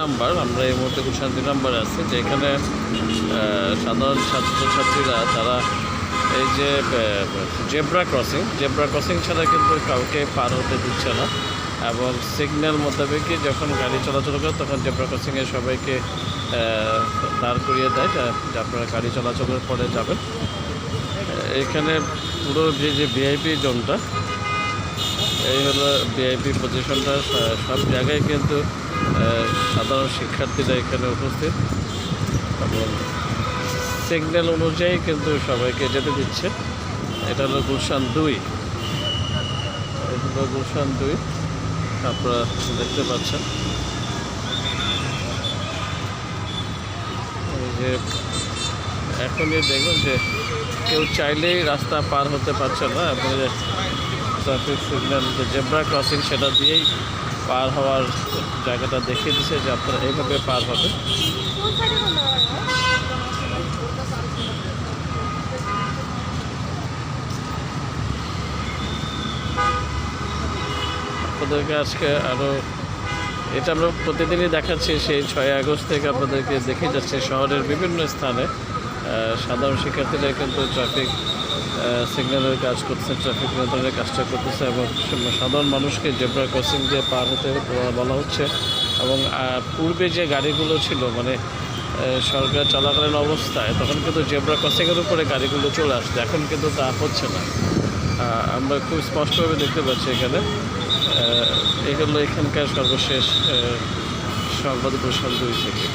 Number, আমরা এই মুহূর্তে গুলশান নাম্বার আছি যেখানে সাধারণ ছাত্রছাত্রীরা, তারা এই যে জেব্রা ক্রসিং জেব্রা ক্রসিং ছাড়া কিন্তু কাউকে পার হতে দিচ্ছে না এবং সিগন্যাল মোতাবেকই যখন গাড়ি চলাচল করে, তখন জেব্রা ক্রসিংয়ে সবাইকে দাঁড় করিয়ে দেয় আপনারা গাড়ি চলাচলের পরে যাবেন। এখানে পুরো যে যে ভিআইপি জোনটা এই হলো ভিআইপি পজিশনটা সব জায়গায় কিন্তু সাধারণ শিক্ষার্থীরা এখানে উপস্থিত। এবং সিগন্যাল অনুযায়ী কিন্তু সবাইকে যেতে দিচ্ছে। এটা হলো গুলশান দুই। হলো গুলশান দুই। আপনারা দেখতে পাচ্ছেন। যে, এখনই দেখবেন যে কেউ চাইলেই রাস্তা পার হতে পারছে না। যে ট্রাফিক সিগন্যাল, যে জেব্রা ক্রসিং সেটা দিয়েই পার হওয়ার জায়গাটা দেখিয়ে দিচ্ছে যে আপনারা এইভাবে পার হবে। আপনাদেরকে আজকে আরও এটা আমরা প্রতিদিনই দেখাচ্ছি, সেই ছয় আগস্ট থেকে আপনাদেরকে দেখে যাচ্ছে শহরের বিভিন্ন স্থানে। সাধারণ শিক্ষার্থীরা কিন্তু ট্রাফিক সিগন্যালের কাজ করছে ট্রাফিক নিয়ন্ত্রণের কাজটা করতেছে এবং সাধারণ মানুষকে জেব্রা ক্রসিং দিয়ে পার হতে বলা হচ্ছে এবং পূর্বে যে গাড়িগুলো ছিল মানে সরকার চলাকালীন অবস্থায়, তখন কিন্তু জেব্রা ক্রসিংয়ের উপরে গাড়িগুলো চলে আসতো, এখন কিন্তু তা হচ্ছে না। আমরা খুব স্পষ্টভাবে দেখতে পাচ্ছি এখানে। হলো এখানকার সর্বশেষ সংবাদ প্রসার দুই থেকে।